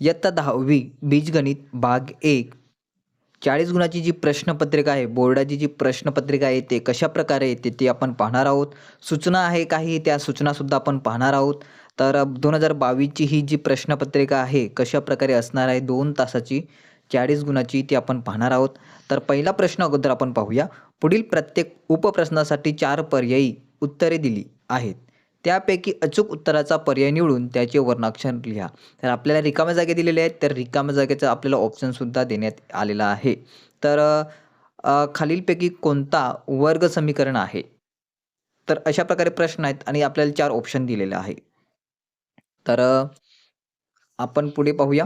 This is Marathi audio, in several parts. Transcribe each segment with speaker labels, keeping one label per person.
Speaker 1: इयत्ता दहावी बीजगणित भाग एक. चाळीस गुणाची जी प्रश्नपत्रिका आहे बोर्डाची जी प्रश्नपत्रिका आहे ते कशा प्रकारे येते ती आपण पाहणार आहोत. सूचना आहे काही त्या सूचनासुद्धा आपण पाहणार आहोत. तर दोन हजार बावीसची ही जी प्रश्नपत्रिका आहे कशा प्रकारे असणार आहे दोन तासाची चाळीस गुणाची ती आपण पाहणार आहोत. तर पहिला प्रश्न अगोदर आपण पाहूया. पुढील प्रत्येक उपप्रश्नासाठी चार पर्यायी उत्तरे दिली आहेत. त्यापैकी अचूक उत्तराचा पर्याय निवडून त्याचे वर्णाक्षर लिहा. तर आपल्याला रिकाम्या जागे दिलेले आहेत तर रिकाम्या जागेचा आपल्याला ऑप्शनसुद्धा देण्यात आलेला आहे. तर खालीलपैकी कोणता वर्ग समीकरण आहे? तर अशा प्रकारे प्रश्न आहेत आणि आपल्याला चार ऑप्शन दिलेले आहे. तर आपण पुढे पाहूया.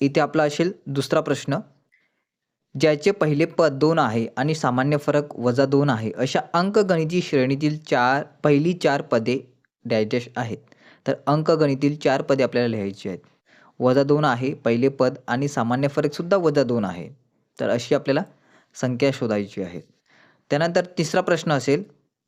Speaker 1: इथे आपला असेल दुसरा प्रश्न. ज्याचे पहिले पद दोन आहे आणि सामान्य फरक वजा दोन आहे अशा अंकगणिती श्रेणीतील चार पहिली चार पदे डॅश आहेत. तर अंकगणितील चार पदे आपल्याला लिहायची आहेत. वजा दोन आहे पहिले पद आणि सामान्य फरकसुद्धा वजा दोन आहे. तर अशी आपल्याला संख्या शोधायची आहे. त्यानंतर तिसरा प्रश्न असेल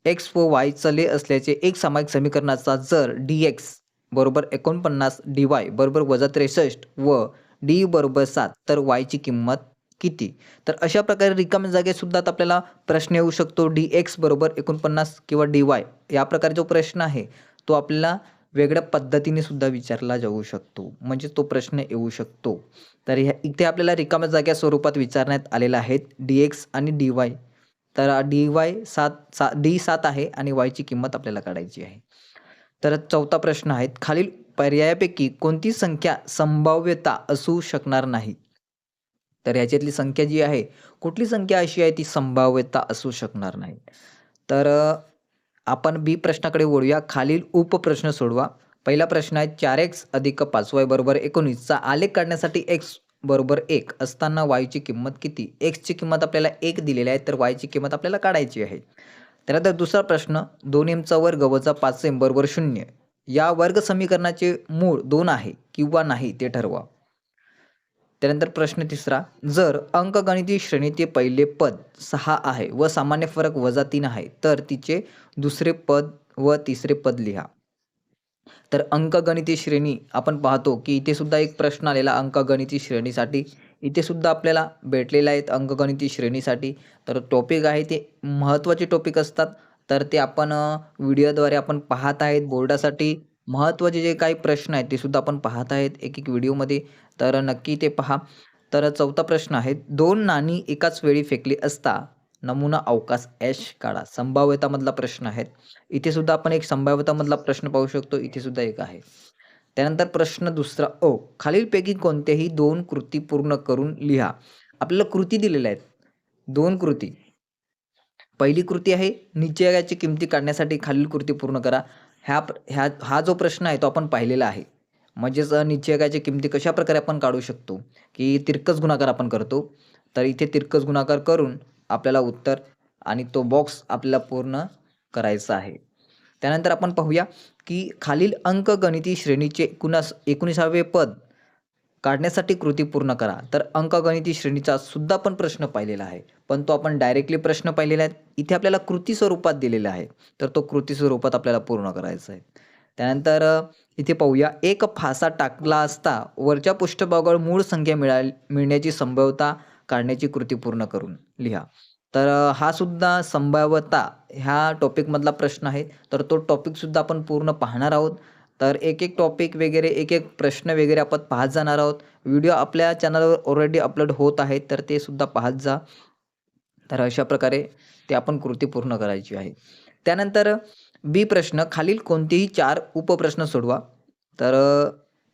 Speaker 1: एक्स व वाय चले असल्याचे एक सामायिक समीकरणाचा जर डी एक्स बरोबर एकोणपन्नास डी वाय बरोबर वजा त्रेसष्ट व डी बरोबर सात तर वायची किंमत किती? तर अशा प्रकारे रिकाम्या जागेसुद्धा आपल्याला प्रश्न येऊ शकतो डी एक्स बरोबर एकोणपन्नास किंवा डी वाय. या प्रकारे जो प्रश्न आहे तो आपल्याला वेगळ्या पद्धतीने सुद्धा विचारला जाऊ शकतो. म्हणजे तो प्रश्न येऊ शकतो. तर ह्या इथे आपल्याला रिकाम्या जाग्या स्वरूपात विचारण्यात आलेला आहेत डी एक्स आणि डी वाय. तर डी वाय सात सा डी सात आहे आणि वायची किंमत आपल्याला काढायची आहे. तर चौथा प्रश्न आहे खालील पर्यायापैकी कोणती संख्या संभाव्यता असू शकणार नाही? तर ह्याच्यातली संख्या जी आहे कुठली संख्या अशी आहे ती संभाव्यता असू शकणार नाही. तर आपण बी प्रश्नाकडे वळूया. खालील उपप्रश्न सोडवा. पहिला प्रश्न आहे चार एक्स अधिक पाच वाय बरोबर एकोणीसचा आलेख काढण्यासाठी एक्स बरोबर एक असताना वायूची किंमत किती? एक्सची किंमत आपल्याला एक दिलेली आहे तर वायची किंमत आपल्याला काढायची आहे. त्यानंतर दुसरा प्रश्न दोन एमचा वर्ग वजा पाच एम बरोबर शून्य. या वर्ग समीकरणाचे मूळ दोन आहे किंवा नाही ते ठरवा. त्यानंतर प्रश्न तिसरा जर अंकगणिती श्रेणीचे पहिले पद सहा आहे व सामान्य फरक वजा तीन आहे तर तिचे दुसरे पद व तिसरे पद लिहा. तर अंकगणिती श्रेणी आपण पाहतो की इथे सुद्धा एक प्रश्न आलेला अंकगणिती श्रेणीसाठी. इथे सुद्धा आपल्याला भेटलेला आहेत अंकगणिती श्रेणीसाठी. तर टॉपिक आहे ते महत्त्वाचे टॉपिक असतात. तर ते आपण व्हिडिओद्वारे आपण पाहत आहेत. बोर्डासाठी महत्त्वाचे जे काही प्रश्न आहेत ते सुद्धा आपण पाहत आहेत एक एक व्हिडिओमध्ये. तर नक्की ते पहा. तर चौथा प्रश्न आहे दोन नाणी एकाच वेळी फेकली असता नमुना अवकाश ॲश काढा. संभाव्यतामधला प्रश्न आहे. इथे सुद्धा आपण एक संभाव्यतामधला प्रश्न पाहू शकतो इथे सुद्धा एक आहे. त्यानंतर प्रश्न दुसरा ओ खालीलपैकी कोणत्याही दोन कृती पूर्ण करून लिहा. आपल्याला कृती दिलेल्या आहेत. दोन कृती. पहिली कृती आहे निश्चयाची किमती काढण्यासाठी खालील कृती पूर्ण करा. ह्या प्र- ह्या हा जो प्रश्न आहे तो आपण पाहिलेला आहे. म्हणजेच निश्चयकाच्या किमती कशा प्रकारे आपण काढू शकतो? की तिरकस गुणाकार आपण करतो तर इथे तिरकस गुणाकार करून आपल्याला उत्तर आणि तो बॉक्स आपल्याला पूर्ण करायचा आहे. त्यानंतर आपण पाहूया की खालील अंकगणिती श्रेणीचे एकोणास एकोणीसावे पद काढण्यासाठी कृती पूर्ण करा. तर अंकगणिती श्रेणीचा सुद्धा पण प्रश्न पाहिलेला आहे. पण तो आपण डायरेक्टली प्रश्न पाहिलेला आहे. इथे आपल्याला कृती स्वरूपात दिलेला आहे. तर तो कृती स्वरूपात आपल्याला पूर्ण करायचा आहे. त्यानंतर इथे पाहूया. एक फासा टाकला असता वरच्या पृष्ठभागावर मूळ संख्या मिळा मिळण्याची संभाव्यता काढण्याची कृती पूर्ण करून लिहा. तर हा सुद्धा संभाव्यता ह्या टॉपिकमधला प्रश्न आहे. तर तो टॉपिकसुद्धा आपण पूर्ण पाहणार आहोत. तर एक एक टॉपिक वगैरे एक एक प्रश्न वगैरे आपण पाहत जाणार आहोत. व्हिडिओ आपल्या चॅनलवर ऑलरेडी अपलोड होत आहेत तर ते सुद्धा पाहत जा. तर अशा प्रकारे ते आपण कृती पूर्ण करायची आहे. त्यानंतर बी प्रश्न खालील कोणतेही चार उपप्रश्न सोडवा. तर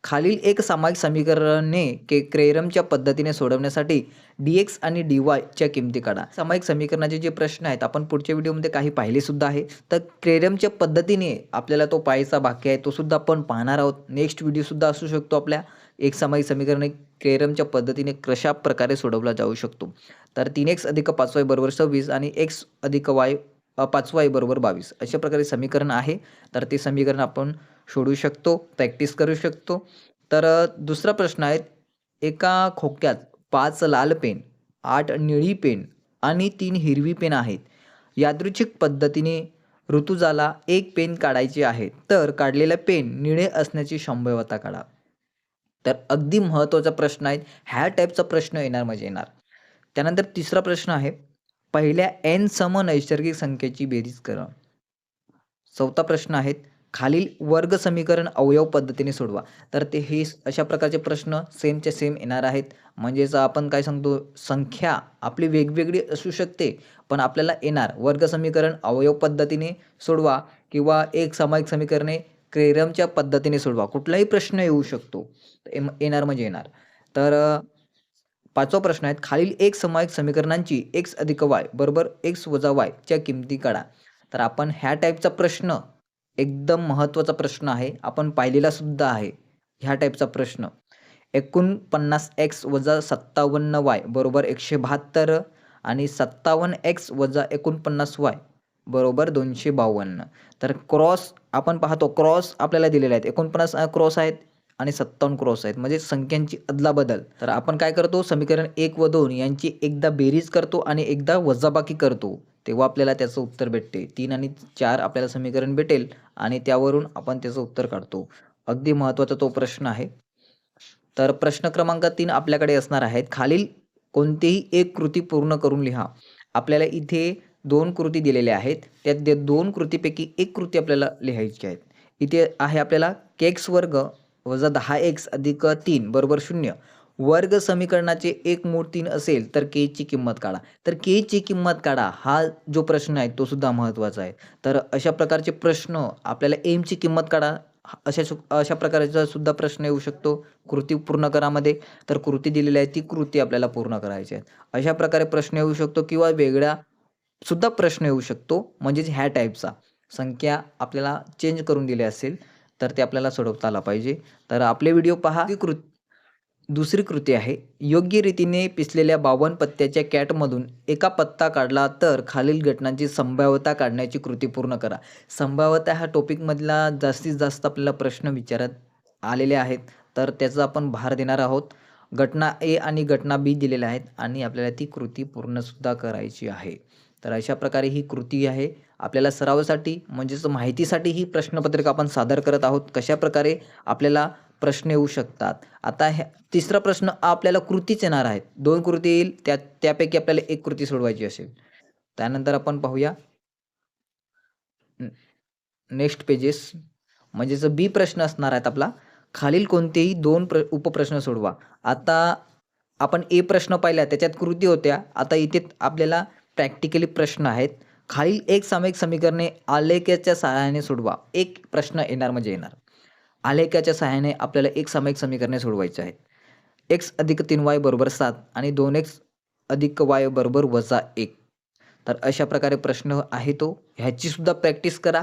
Speaker 1: खालील एक सामायिक समीकरणे के क्रेरमच्या पद्धतीने सोडवण्यासाठी डी एक्स आणि डी वायच्या किमती काढा. सामायिक समीकरणाचे जे प्रश्न आहेत आपण पुढच्या व्हिडिओमध्ये काही पाहिलेसुद्धा आहे. तर क्रेरमच्या पद्धतीने आपल्याला तो पाहायचा बाकी आहे तो सुद्धा आपण पाहणार आहोत. नेक्स्ट व्हिडिओसुद्धा असू शकतो आपल्या. एक सामायिक समीकरणे क्रेरमच्या पद्धतीने कशा प्रकारे सोडवला जाऊ शकतो. तर तीन एक्स अधिक पाच वाय बरोबर सव्वीस आणि एक्स अधिक वाय पाचवाय पाच वाय बरोबर बावीस अशा प्रकारे समीकरण आहे. तर ते समीकरण आपण सोडू शकतो प्रॅक्टिस करू शकतो. तर दुसरा प्रश्न आहे एका खोक्यात पाच लाल पेन आठ निळी पेन आणि तीन हिरवी पेन आहेत. यादृच्छिक पद्धतीने ऋतुजाला एक पेन काढायचे आहे. तर काढलेला पेन निळे असण्याची संभाव्यता काढा. तर अगदी महत्त्वाचा प्रश्न आहे ह्या टाईपचा प्रश्न येणार म्हणजे येणार. त्यानंतर तिसरा प्रश्न आहे पहिल्या एन सम नैसर्गिक संख्येची बेरीज करा. चौथा प्रश्न आहेत खालील वर्ग समीकरण अवयव पद्धतीने सोडवा. तर ते हे अशा प्रकारचे प्रश्न सेमचे सेम येणार आहेत. म्हणजेच आपण काय सांगतो संख्या आपली वेगवेगळी असू शकते पण आपल्याला येणार. वर्ग समीकरण अवयव पद्धतीने सोडवा किंवा एक सामायिक समीकरणे क्रेरमच्या पद्धतीने सोडवा. कुठलाही प्रश्न येऊ शकतो. एम- येणार म्हणजे येणार. तर पाचवा प्रश्न आहे. खालील एक समायिक समीकरणांची एक्स अधिक वाय बरोबर एक्स वजा वायच्या किमती काढा. तर आपण ह्या टाईपचा प्रश्न एकदम महत्त्वाचा प्रश्न आहे. आपण पाहिलेला सुद्धा आहे ह्या टाईपचा प्रश्न. एकोणपन्नास एक्स वजा सत्तावन्न वाय बरोबर एकशे बहात्तर आणि सत्तावन्न एक्स वजा एकोणपन्नास वाय बरोबर दोनशे बावन्न. तर क्रॉस आपण पाहतो क्रॉस आपल्याला दिलेले आहेत. एकोणपन्नास क्रॉस आहेत आणि सत्तावन्न क्रॉस आहेत. म्हणजे संख्यांची अदलाबदल. तर आपण काय करतो? समीकरण एक व दोन यांची एकदा बेरीज करतो आणि एकदा वजाबाकी करतो. तेव्हा आपल्याला त्याचं उत्तर भेटते. तीन आणि चार आपल्याला समीकरण भेटेल आणि त्यावरून आपण त्याचं उत्तर काढतो. अगदी महत्त्वाचा तो प्रश्न आहे. तर प्रश्न क्रमांक तीन आपल्याकडे असणार आहेत. खालील कोणतीही एक कृती पूर्ण करून लिहा. आपल्याला इथे दोन कृती दिलेल्या आहेत. त्यात त्या दोन कृतीपैकी एक कृती आपल्याला लिहायची आहेत. इथे आहे आपल्याला केक्स वर्ग वजा दहा एक्स अधिक तीन बरोबर शून्य. वर्ग समीकरणाचे एक मूळ तीन असेल तर के ची किंमत काढा. तर के ची किंमत काढा हा जो प्रश्न आहे तो सुद्धा महत्त्वाचा आहे. तर अशा प्रकारचे प्रश्न आपल्याला एमची किंमत काढा अशा सु- अशा प्रकारचा सुद्धा प्रश्न येऊ शकतो कृती पूर्ण करामध्ये. तर कृती दिलेली आहे ती कृती आपल्याला पूर्ण करायची आहे. अशा प्रकारे प्रश्न येऊ शकतो किंवा वेगळा सुद्धा प्रश्न येऊ शकतो म्हणजेच ह्या टाईपचा संख्या आपल्याला चेंज करून दिली असेल तर ते आपल्याला सोडवता आला पाहिजे. तर आपले व्हिडिओ पहा. कृती दुसरी कृती आहे. योग्य रीतीने पिसलेल्या बावन्न पत्त्याच्या कॅटमधून एका पत्ता काढला तर खालील घटनांची संभाव्यता काढण्याची कृती पूर्ण करा. संभाव्यता ह्या टॉपिकमधला जास्तीत जास्त आपल्याला प्रश्न विचारत आलेले आहेत. तर त्याचा आपण भार देणार आहोत. घटना ए आणि घटना बी दिलेल्या आहेत आणि आपल्याला ती कृती पूर्णसुद्धा करायची आहे. तर अशा प्रकारे ही कृती आहे. आपल्याला सरावासाठी म्हणजेच माहितीसाठी ही प्रश्नपत्रिका आपण सादर करत आहोत. कशा प्रकारे आपल्याला प्रश्न येऊ शकतात. आता ह्या तिसरा प्रश्न आपल्याला कृतीच येणार आहेत. दोन कृती येईल त्या त्यापैकी आपल्याला एक कृती सोडवायची असेल. त्यानंतर आपण पाहूया. Next pages. म्हणजेच बी प्रश्न असणार आहेत आपला. खालील कोणतेही दोन प्र उपप्रश्न सोडवा. आता आपण ए प्रश्न पाहिला त्याच्यात कृती होत्या. आता इथे आपल्याला प्रॅक्टिकली प्रश्न आहेत. खालील एक सामायिक समीकरणे आलेखाच्या सहाय्याने सोडवा. एक प्रश्न येणार म्हणजे येणार. आलेखाच्या सहाय्याने आपल्याला एक सामायिक समीकरणे सोडवायचे आहेत. एक्स अधिक तीन वाय बरोबर सात आणि दोन एक्स अधिक वाय बरोबर वजा एक. तर अशा प्रकारे प्रश्न आहे तो. ह्याचीसुद्धा प्रॅक्टिस करा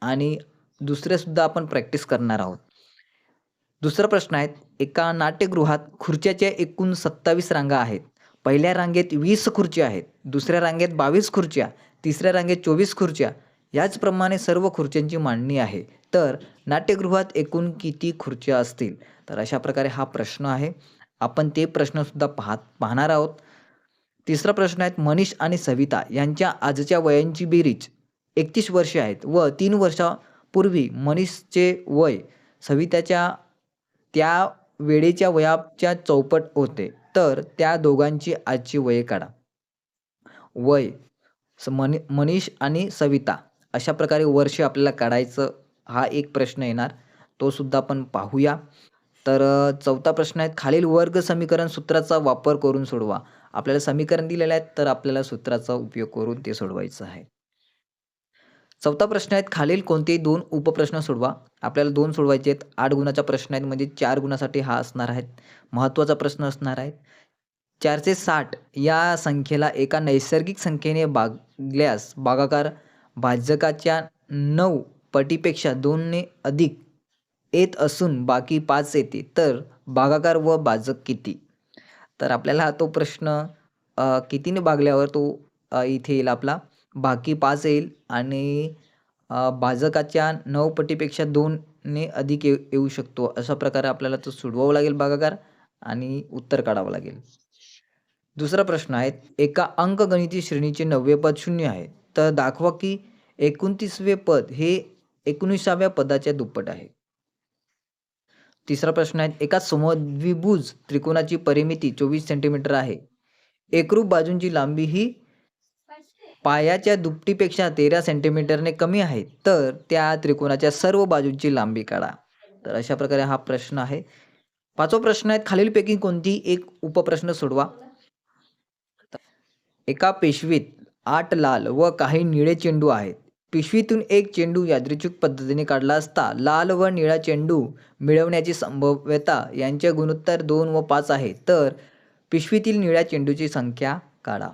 Speaker 1: आणि दुसरेसुद्धा आपण प्रॅक्टिस करणार आहोत. दुसरा प्रश्न आहे एका नाट्यगृहात खुर्च्याच्या एकूण सत्तावीस रांगा आहेत. पहिल्या रांगेत वीस खुर्च्या आहेत. दुसऱ्या रांगेत बावीस खुर्च्या. तिसऱ्या रांगेत चोवीस खुर्च्या. याचप्रमाणे सर्व खुर्च्यांची मांडणी आहे. तर नाट्यगृहात एकूण किती खुर्च्या असतील? तर अशा प्रकारे हा प्रश्न आहे. आपण ते प्रश्नसुद्धा पाहत पाहणार आहोत. तिसरा प्रश्न आहे मनीष आणि सविता यांच्या आजच्या वयांची बेरीज. एकतीस वर्षे आहेत व तीन वर्षापूर्वी मनीषचे वय सविताच्या त्या वेळेच्या वयाच्या चौपट होते. तर त्या दोघांची आजची वये काढा. वय स- मनी मनीष आणि सविता. अशा प्रकारे वर्ष आपल्याला काढायचं हा एक प्रश्न येणार. तो सुद्धा आपण पाहूया. तर चौथा प्रश्न आहे खालील वर्ग समीकरण सूत्राचा वापर करून सोडवा. आपल्याला समीकरण दिलेलं आहे तर आपल्याला सूत्राचा उपयोग करून ते सोडवायचं आहे. चौथा प्रश्न आहेत खालील कोणतेही दोन उपप्रश्न सोडवा. आपल्याला दोन सोडवायचे आहेत. आठ गुणाचा प्रश्न आहेत म्हणजे चार गुणासाठी हा असणार आहे. महत्त्वाचा प्रश्न असणार आहे. चारशे साठ या संख्येला एका नैसर्गिक संख्येने भागल्यास बागाकार भाजकाच्या नऊ पटीपेक्षा दोनने अधिक येत असून बाकी पाच येते. तर भागाकार व भाजक किती? तर आपल्याला तो प्रश्न कितीने भागल्यावर तो इथे येईल आपला. बाकी पाच येईल आणि भाजकाच्या नऊ पटीपेक्षा दोनने अधिक येऊ येऊ शकतो. अशा प्रकारे आपल्याला तो सोडवावं लागेल भागाकार आणि उत्तर काढावं लागेल. दुसरा प्रश्न आहे एका अंकगणिती श्रेणीचे नववे पद शून्य आहे. तर दाखवा की एकोणतीसवे पद हे एकोणीसाव्या पदाच्या दुप्पट आहे. तिसरा प्रश्न आहे एका समद्विभुज त्रिकोणाची परिमिती चोवीस सेंटीमीटर आहे. एकरूप बाजूंची लांबी ही पायाच्या दुपटीपेक्षा तेरा सेंटीमीटरने कमी आहे तर त्या त्रिकोणाच्या सर्व बाजूंची लांबी काढा. तर अशा प्रकारे हा प्रश्न आहे. पाचवा प्रश्न आहे खालीलपैकी कोणती एक उपप्रश्न सोडवा? एका पेशवीत आठ लाल व काही निळे चेंडू आहेत. पिशवीतून एक चेंडू यादृच्छिक पद्धतीने काढला असता लाल व निळा चेंडू मिळवण्याची संभाव्यता यांचे गुणोत्तर दोन व पाच आहे. तर पिशवीतील निळ्या चेंडूची संख्या काढा.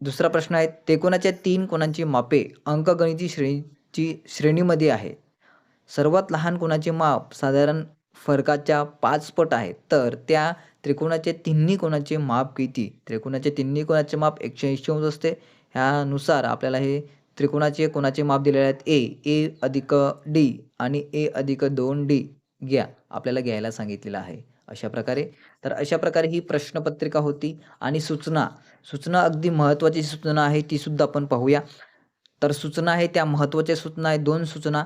Speaker 1: दुसरा प्रश्न आहे त्रिकोणाच्या तीन कोणांची मापे अंकगणिती श्रेणीची श्रेणीमध्ये आहे. सर्वात लहान कोणाचे माप साधारण फरकाच्या पाच पट आहे. तर त्या त्रिकोणाचे तिन्ही कोणाचे माप किती? त्रिकोणाचे तिन्ही कोणाचे माप एकशे ऐंशी अंश असते. ह्यानुसार आपल्याला हे त्रिकोणाचे कोणाचे माप दिलेले आहेत? ए ए अधिक डी आणि ए अधिक दोन डी. घ्या. आपल्याला घ्यायला सांगितलेलं आहे. अशा प्रकारे. तर अशा प्रकारे ही प्रश्नपत्रिका होती आणि सूचना. सूचना अगदी महत्त्वाची सूचना आहे ती सुद्धा आपण पाहूया. तर सूचना आहे त्या महत्त्वाच्या सूचना आहेत. दोन सूचना.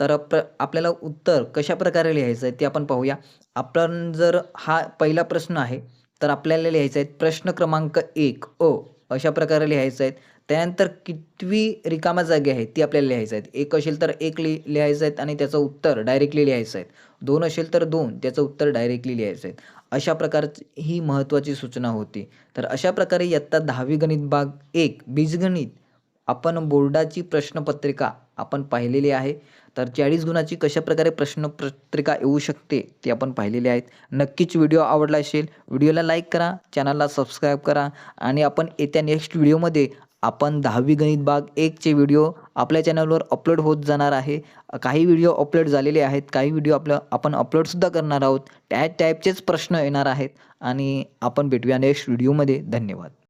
Speaker 1: तर प्र आपल्याला उत्तर कशा प्रकारे लिहायचं आहे ते आपण पाहूया. आपण जर हा पहिला प्रश्न आहे तर आपल्याला लिहायचा आहे प्रश्न क्रमांक एक अ अशा प्रकारे लिहायचं आहे त्यानंतर कितवी रिकाम्या जागे आहेत ती आपल्याला लिहायचं आहेत. एक असेल तर एक लि लिहायचं आहेत आणि त्याचं उत्तर डायरेक्टली लिहायचं आहेत. दोन असेल तर दोन त्याचं उत्तर डायरेक्टली लिहायचं आहेत. अशा प्रकारची ही महत्त्वाची सूचना होती. तर अशा प्रकारे इयत्ता दहावी गणित भाग एक बीजगणित. आपण बोर्डाची प्रश्नपत्रिका आपण पाहिलेली आहे. तर चाळीस गुणाची कशा प्रकारे प्रश्नपत्रिका येऊ शकते ते आपण पाहिलेले आहेत. नक्कीच व्हिडिओ आवडला असेल व्हिडिओला लाईक करा चॅनलला सबस्क्राईब करा आणि आपण येत्या नेक्स्ट व्हिडिओमध्ये आपण दहावी गणित भाग एकचे व्हिडिओ आपल्या चॅनलवर अपलोड होत जाणार आहे. काही व्हिडिओ अपलोड झालेले आहेत काही व्हिडिओ आपलं आपण अपलोडसुद्धा करणार आहोत. त्या टाईपचेच प्रश्न येणार आहेत आणि आपण भेटूया नेक्स्ट व्हिडिओमध्ये. धन्यवाद.